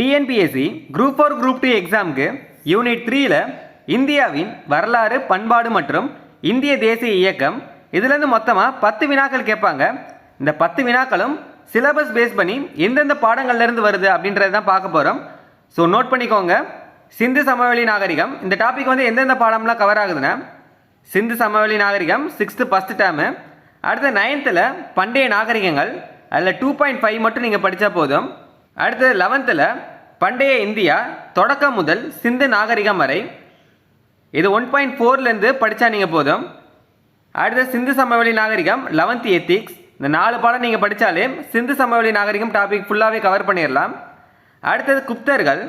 TNPSC group four group two எக்ஸாமுக்கு unit த்ரீயில் இந்தியாவின் வரலாறு பண்பாடு மற்றும் இந்திய தேசிய இயக்கம் இதுலேருந்து மொத்தமாக பத்து வினாக்கள் கேட்பாங்க. இந்த பத்து வினாக்களும் சிலபஸ் பேஸ் பண்ணி எந்தெந்த பாடங்கள்லேருந்து வருது அப்படின்றது தான் பார்க்க போகிறோம் ஸோ நோட் பண்ணிக்கோங்க. சிந்து சமவெளி நாகரிகம் இந்த டாபிக் வந்து எந்தெந்த பாடம்லாம் கவர் ஆகுதுன்னா சிந்து சமவெளி நாகரிகம் சிக்ஸ்த்து ஃபஸ்ட் டேமு அடுத்த நைன்த்தில் பண்டைய நாகரிகங்கள் அதில் டூ பாயிண்ட் ஃபைவ் மட்டும் நீங்கள் படித்தா போதும். அடுத்தது லெவன்த்தில் பண்டைய இந்தியா தொடக்கம் முதல் சிந்து நாகரிகம் வரை. இது ஒன் பாயிண்ட் ஃபோர்லேருந்து படித்தா நீங்கள் போதும். அடுத்த சிந்து சமவெளி நாகரிகம் லெவன்த் எத்திக்ஸ் இந்த நாலு பாடம் நீங்கள் படித்தாலே சிந்து சமவெளி நாகரிகம் டாபிக் ஃபுல்லாகவே கவர் பண்ணிடலாம். அடுத்தது குப்தர்கள்.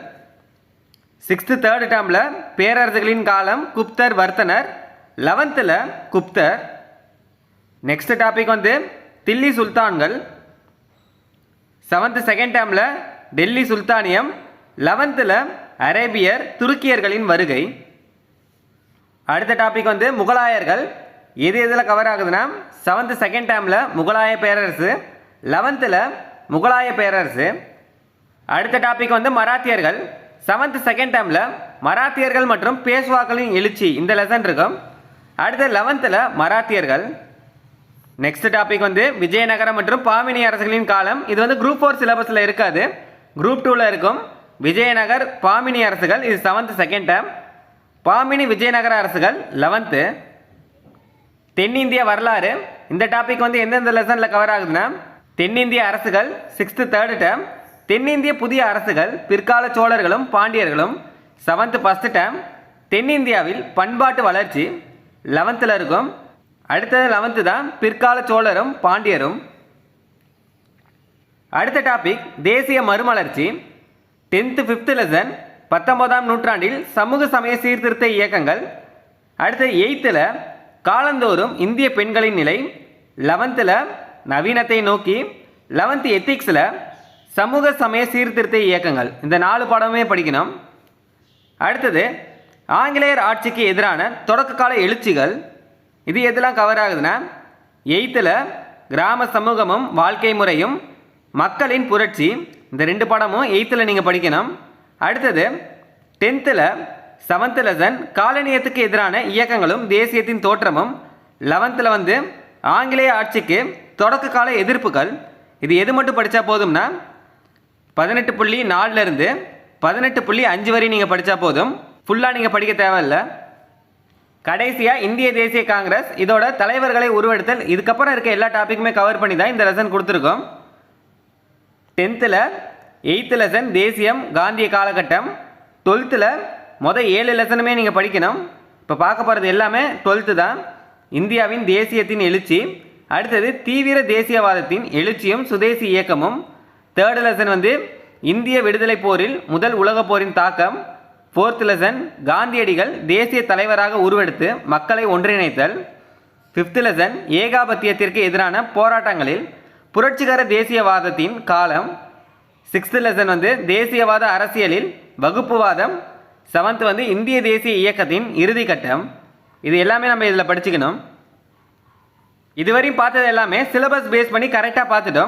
சிக்ஸ்த்து தேர்டு டேர்மில் பேரரசுகளின் காலம் குப்தர் வர்த்தனர். லெவன்த்தில் குப்தர். நெக்ஸ்ட் டாபிக் வந்து தில்லி சுல்தான்கள். செவன்த்து செகண்ட் டேர்மில் டெல்லி சுல்தானியம் லெவன்த்தில் அரேபியர் துருக்கியர்களின் வருகை. அடுத்த டாபிக் வந்து முகலாயர்கள். எது எதில் கவர் ஆகுதுன்னா செவன்த்து செகண்ட் டேர்மில் முகலாய பேரரசு லெவன்த்தில் முகலாய பேரரசு. அடுத்த டாபிக் வந்து மராத்தியர்கள். செவன்த் செகண்ட் டேர்மில் மராத்தியர்கள் மற்றும் பேஷ்வாக்களின் எழுச்சி. இந்த லெசன் இருக்கும். அடுத்த லெவன்த்தில் மராத்தியர்கள். நெக்ஸ்ட் டாபிக் வந்து விஜயநகரம் மற்றும் பாமினி அரசுகளின் காலம். இது வந்து குரூப் ஃபோர் சிலபஸில் இருக்காது. குரூப் டூவில் இருக்கும். விஜயநகர் பாமினி அரசுகள் இது செவன்த்து செகண்ட் டேம் பாமினி விஜயநகர அரசுகள் லெவன்த்து தென்னிந்திய வரலாறு. இந்த டாபிக் வந்து எந்தெந்த லெசனில் கவர் ஆகுதுன்னா தென்னிந்திய அரசுகள் சிக்ஸ்த்து தேர்டு டேர்ம் தென்னிந்திய புதிய அரசுகள் பிற்கால சோழர்களும் பாண்டியர்களும் செவன்த்து ஃபஸ்ட்டு டேம் தென்னிந்தியாவில் பண்பாட்டு வளர்ச்சி லெவன்த்தில் இருக்கும். அடுத்தது லெவன்த்து தான் பிற்கால சோழரும் பாண்டியரும். அடுத்த டாபிக் தேசிய மறுமலர்ச்சி. டென்த்து ஃபிஃப்த்து லெசன் பத்தொன்பதாம் நூற்றாண்டில் சமூக சமய சீர்திருத்த இயக்கங்கள். அடுத்த எயித்தில் காலந்தோறும் இந்திய பெண்களின் நிலை. லெவன்த்தில் நவீனத்தை நோக்கி. லெவன்த்து எத்திக்ஸில் சமூக சமய சீர்திருத்த இயக்கங்கள். இந்த நாலு பாடமே படிக்கணும். அடுத்தது ஆங்கிலேயர் ஆட்சிக்கு எதிரான தொடக்க கால எழுச்சிகள். இது எதெல்லாம் கவர் ஆகுதுன்னா எயித்தில் கிராம சமூகமும் வாழ்க்கை முறையும் மக்களின் புரட்சி இந்த ரெண்டு பாடமும் எயித்தில் நீங்கள் படிக்கணும். அடுத்தது டென்த்தில் செவன்த்து லெசன் காலனியத்துக்கு எதிரான இயக்கங்களும் தேசியத்தின் தோற்றமும் லெவன்த்தில் வந்து ஆங்கிலேய ஆட்சிக்கு தொடக்க கால எதிர்ப்புகள் இது எது மட்டும் படித்தா போதும்னா பதினெட்டு புள்ளி நாலுலேருந்து பதினெட்டு புள்ளி அஞ்சு வரை நீங்கள் படித்தா போதும். ஃபுல்லாக நீங்கள் படிக்க தேவையில்ல. கடைசியாக இந்திய தேசிய காங்கிரஸ் இதோட தலைவர்களை உருவெடுத்தல். இதுக்கப்புறம் இருக்க எல்லா டாப்பிக்குமே கவர் பண்ணி தான் இந்த லெசன் கொடுத்துருக்கோம். டென்த்தில் எயித்து லெசன் தேசியம் காந்திய காலகட்டம். டுவெல்த்தில் மொதல் ஏழு லெசனுமே நீங்கள் படிக்கணும். இப்போ பார்க்க போகிறது எல்லாமே டுவெல்த்து தான். இந்தியாவின் தேசியத்தின் எழுச்சி. அடுத்தது தீவிர தேசியவாதத்தின் எழுச்சியும் சுதேசி இயக்கமும். தேர்டு லெசன் வந்து இந்திய விடுதலை போரில் முதல் உலகப் போரின் தாக்கம். ஃபோர்த் லெசன் காந்தியடிகள் தேசிய தலைவராக உருவெடுத்து மக்களை ஒன்றிணைத்தல். ஃபிஃப்த் லெசன் ஏகாபத்தியத்திற்கு எதிரான போராட்டங்களில் புரட்சிகர தேசியவாதத்தின் காலம். சிக்ஸ்த் லெசன் வந்து தேசியவாத அரசியலில் வகுப்புவாதம் செவன்த் வந்து இந்திய தேசிய இயக்கத்தின் இறுதி கட்டம். இது எல்லாமே நம்ம இதில் படிச்சுக்கணும். இதுவரையும் பார்த்தது எல்லாமே சிலபஸ் பேஸ் பண்ணி கரெக்டாக பார்த்துட்டோம்.